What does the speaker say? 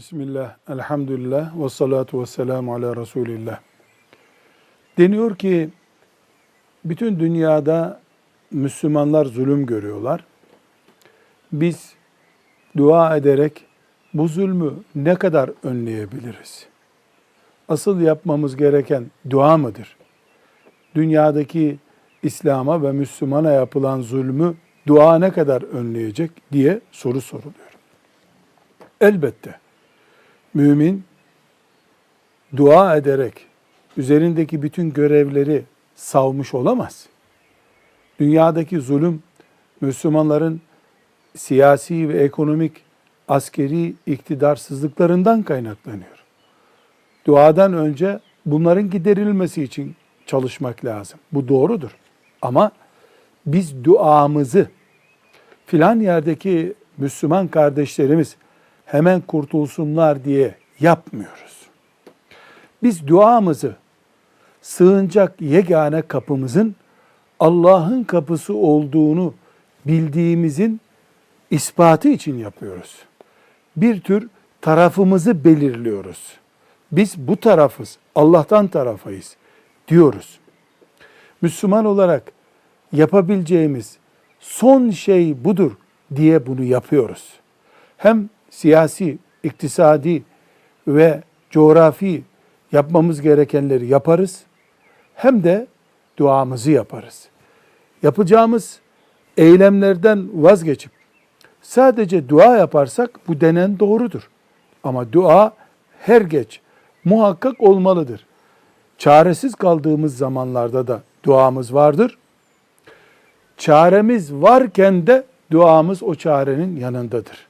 Bismillah, elhamdülillah ve salatu ve selamu ala Resulillah. Deniyor ki bütün dünyada Müslümanlar zulüm görüyorlar. Biz dua ederek bu zulmü ne kadar önleyebiliriz? Asıl yapmamız gereken dua mıdır? Dünyadaki İslam'a ve Müslümana yapılan zulmü dua ne kadar önleyecek diye soru soruluyor. Elbette mümin dua ederek üzerindeki bütün görevleri savmış olamaz. Dünyadaki zulüm Müslümanların siyasi ve ekonomik askeri iktidarsızlıklarından kaynaklanıyor. Duadan önce bunların giderilmesi için çalışmak lazım. Bu doğrudur. Ama biz duamızı filan yerdeki Müslüman kardeşlerimiz hemen kurtulsunlar diye yapmıyoruz. Biz duamızı sığınacak yegane kapımızın Allah'ın kapısı olduğunu bildiğimizin ispatı için yapıyoruz. Bir tür tarafımızı belirliyoruz. Biz bu tarafız, Allah'tan tarafayız diyoruz. Müslüman olarak yapabileceğimiz son şey budur diye bunu yapıyoruz. Hem siyasi, iktisadi ve coğrafi yapmamız gerekenleri yaparız. Hem de duamızı yaparız. Yapacağımız eylemlerden vazgeçip sadece dua yaparsak bu denen doğrudur. Ama dua her geç muhakkak olmalıdır. Çaresiz kaldığımız zamanlarda da duamız vardır. Çaremiz varken de duamız o çarenin yanındadır.